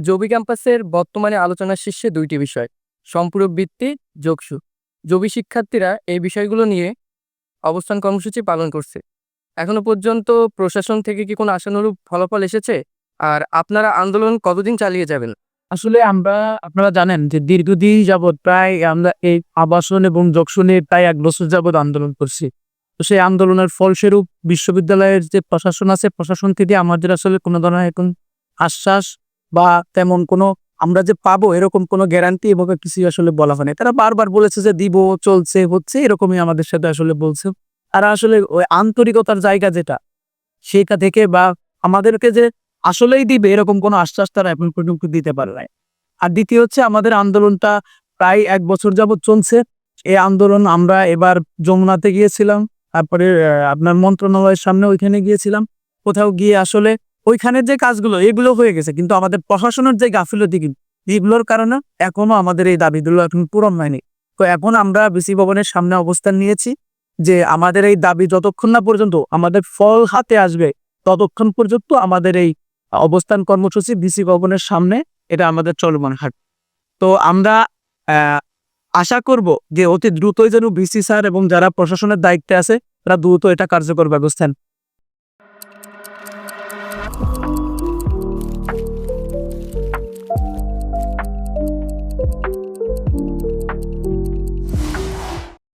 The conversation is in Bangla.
জবি ক্যাম্পাসের বর্তমানে আলোচনার শীর্ষে দুইটি বিষয়, সম্পূরক বৃত্তি যোগসু। জবি শিক্ষার্থীরা এই বিষয়গুলো নিয়ে অবস্থান কর্মসূচি পালন করছে। এখনও পর্যন্ত প্রশাসন থেকে কি কোনো আশানুরূপ ফলাফল এসেছে? আর আপনারা আন্দোলন কতদিন চালিয়ে যাবেন? আসলে আমরা, আপনারা জানেন যে দীর্ঘদিন যাবৎ প্রায় আমরা এই আবাসন এবং যক্ষণে প্রায় এক বছর যাবৎ আন্দোলন করছি। তো সেই আন্দোলনের ফলস্বরূপ বিশ্ববিদ্যালয়ের যে প্রশাসন আছে, প্রশাসন থেকে আমাদের আসলে কোনো ধরনের এখন আশ্বাস বা তেমন কোনো আমরা যে পাবো এরকম কোনো গ্যারান্টি এবং কিছুই আসলে বলা হয়নি। তারা বারবার বলেছে যে দিব, চলছে, হচ্ছে, এরকমই আমাদের সাথে আসলে বলছে। তারা আসলে ওই আন্তরিকতার জায়গা যেটা, সেটা থেকে বা আমাদেরকে যে আসলেই দিবে এরকম কোনো আশ্বাস তারা এখন পর্যন্ত দিতে পারে নাই। আর দ্বিতীয় হচ্ছে আমাদের আন্দোলনটা প্রায় এক বছর যাবৎ চলছে। এই আন্দোলন আমরা এবার যমুনাতে গিয়েছিলাম, তারপরে আপনার মন্ত্রণালয়ের সামনে ওইখানে গিয়েছিলাম। কোথাও গিয়ে আসলে ওইখানের যে কাজগুলো, এগুলো হয়ে গেছে। কিন্তু আমাদের প্রশাসনের যে গাফিলতি এগুলোর কারণে এখনও আমাদের এই দাবিগুলো এখন পূরণ হয়নি। তো এখন আমরা বিসি ভবনের সামনে অবস্থান নিয়েছি যে আমাদের এই দাবি যতক্ষণ না পর্যন্ত আমাদের ফল হাতে আসবে, ততক্ষণ পর্যন্ত আমাদের এই অবস্থান কর্মসূচি বিসি ভবনের সামনে এটা আমাদের চলমান হাট তো আমরা আশা করব যে অতি দ্রুতই যেন বিসি স্যার এবং যারা প্রশাসনের দায়িত্বে আছে, তারা দ্রুত এটা কার্যকর ব্যবস্থা।